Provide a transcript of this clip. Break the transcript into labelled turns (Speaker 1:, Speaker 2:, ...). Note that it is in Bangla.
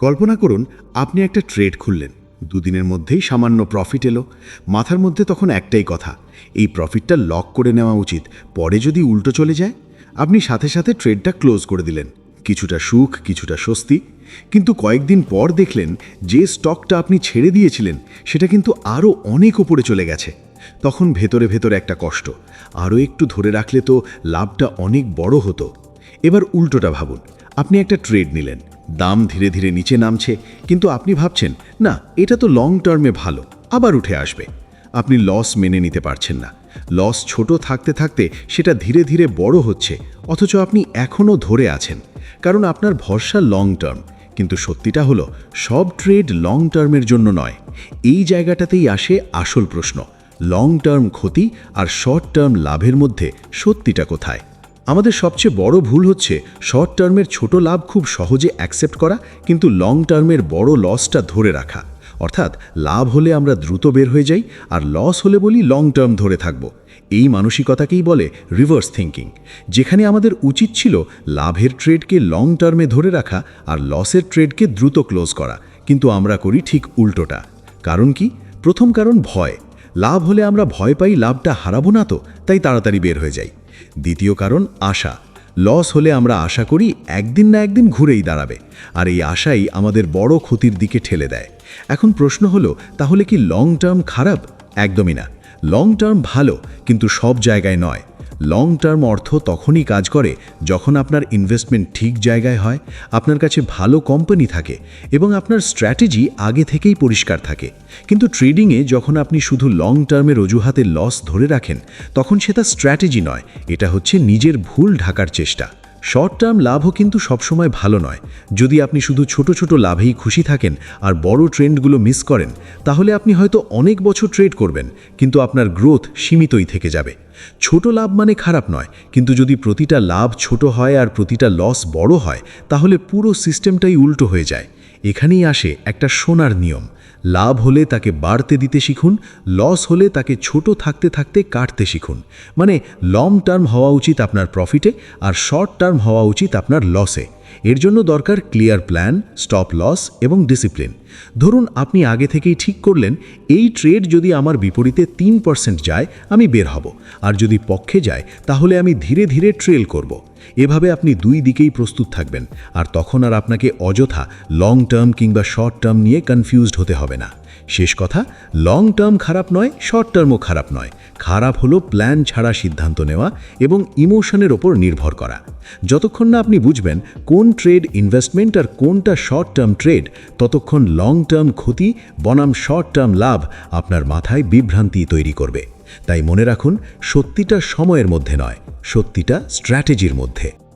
Speaker 1: কল্পনা করুন, আপনি একটা ট্রেড খুললেন। দুদিনের মধ্যেই সামান্য প্রফিট এলো। মাথার মধ্যে তখন একটাই কথা, এই প্রফিটটা লক করে নেওয়া উচিত, পরে যদি উল্টো চলে যায়। আপনি সাথে সাথে ট্রেডটা ক্লোজ করে দিলেন, কিছুটা সুখ, কিছুটা স্বস্তি। কিন্তু কয়েকদিন পর দেখলেন, যে স্টকটা আপনি ছেড়ে দিয়েছিলেন, সেটা কিন্তু আরও অনেক ওপরে চলে গেছে। তখন ভেতরে ভেতরে একটা কষ্ট আরও একটু ধরে রাখলে তো লাভটা অনেক বড় হতো। এবার উল্টোটা ভাবুন, আপনি একটা ট্রেড নিলেন দাম ধীরে ধীরে নিচে নামছে, কিন্তু আপনি ভাবছেন, না, এটা তো লং টার্মে ভালো, আবার উঠে আসবে। আপনি লস মেনে নিতে পারছেন না। লস ছোট থাকতে থাকতে সেটা ধীরে ধীরে বড় হচ্ছে, অথচ আপনি এখনও ধরে আছেন, কারণ আপনার ভরসা লং টার্ম কিন্তু সত্যিটা হলো, সব ট্রেড লং টার্মের জন্য নয়, এই জায়গাটাতেই আসে আসল প্রশ্ন লং টার্ম ক্ষতি আর শর্ট টার্ম লাভের মধ্যে সত্যিটা কোথায়? আমাদের সবচেয়ে বড় ভুল হচ্ছে শর্ট টার্মের ছোট লাভ খুব সহজে অ্যাকসেপ্ট করা, কিন্তু লং টার্মের বড় লসটা ধরে রাখা। অর্থাৎ লাভ হলে আমরা দ্রুত বের হয়ে যাই, আর লস হলে বলি লং টার্ম ধরে থাকব। এই মানসিকতাকেই বলে রিভার্স থিঙ্কিং যেখানে আমাদের উচিত ছিল লাভের ট্রেডকে লং টার্মে ধরে রাখা, আর লসের ট্রেডকে দ্রুত ক্লোজ করা। কিন্তু আমরা করি ঠিক উল্টোটা। কারণ কি? প্রথম কারণ ভয়। লাভ হলে আমরা ভয় পাই লাভটা হারাবো না তো, তাই তাড়াতাড়ি বের হয়ে যাই। দ্বিতীয় কারণ, আশা। লস হলে আমরা আশা করি একদিন না একদিন ঘুরেই দাঁড়াবে, আর এই আশাই আমাদের বড় ক্ষতির দিকে ঠেলে দেয়। এখন প্রশ্ন হলো, তাহলে কি লং টার্ম খারাপ? একদমই না। লং টার্ম ভালো, কিন্তু সব জায়গায় নয়। লং টার্ম অর্থ তখনই কাজ করে যখন আপনার ইনভেস্টমেন্ট ঠিক জায়গায় হয়, আপনার কাছে ভালো কোম্পানি থাকে এবং আপনার স্ট্র্যাটেজি আগে থেকেই পরিষ্কার থাকে। কিন্তু ট্রেডিংয়ে যখন আপনি শুধু লং টার্মের অজুহাতে লস ধরে রাখেন, তখন সেটা স্ট্র্যাটেজি নয়, এটা হচ্ছে নিজের ভুল ঢাকার চেষ্টা। শর্ট টার্ম লাভও কিন্তু সবসময় ভালো নয়। যদি আপনি শুধু ছোট ছোট লাভেই খুশি থাকেন আর বড় ট্রেন্ডগুলো মিস করেন, তাহলে আপনি হয়তো অনেক বছর ট্রেড করবেন, কিন্তু আপনার গ্রোথ সীমিতই থেকে যাবে। ছোট লাভ মানে খারাপ নয়, কিন্তু যদি প্রতিটা লাভ ছোট হয় আর প্রতিটা লস বড় হয়, তাহলে পুরো সিস্টেমটাই উল্টো হয়ে যায়। এখানেই আসে একটা সোনার নিয়ম। লাভ হলে তাকে বাড়তে দিতে শিখুন, লস হলে তাকে ছোট থাকতে থাকতে কাটতে শিখুন। মানে লং টার্ম হওয়া উচিত আপনার প্রফিটে আর শর্ট টার্ম হওয়া উচিত আপনার লসে এর জন্য দরকার ক্লিয়ার প্ল্যান স্টপ লস এবং ডিসিপ্লিন ধরুন, আপনি আগে থেকেই ঠিক করলেন, এই ট্রেড যদি আমার বিপরীতে তিন পার্সেন্ট যায়, আমি বের হব। আর যদি পক্ষে যায়, তাহলে আমি ধীরে ধীরে ট্রেল করব। এভাবে আপনি দুই দিকেই প্রস্তুত থাকবেন, আর তখন আর আপনাকে অযথা লং টার্ম কিংবা শর্ট টার্ম নিয়ে কনফিউজড হতে হবে না। শেষ কথা লং টার্ম খারাপ নয় শর্ট টার্মও খারাপ নয়। খারাপ হলো প্ল্যান ছাড়া সিদ্ধান্ত নেওয়া এবং ইমোশনের ওপর নির্ভর করা। যতক্ষণ না আপনি বুঝবেন কোন ট্রেড ইনভেস্টমেন্ট আর কোনটা শর্ট টার্ম ট্রেড ততক্ষণ লং টার্ম ক্ষতি, বনাম শর্ট টার্ম লাভ আপনার মাথায় বিভ্রান্তি তৈরি করবে। তাই মনে রাখুন সত্যিটা সময়ের মধ্যে নয় সত্যিটা স্ট্র্যাটেজির মধ্যে।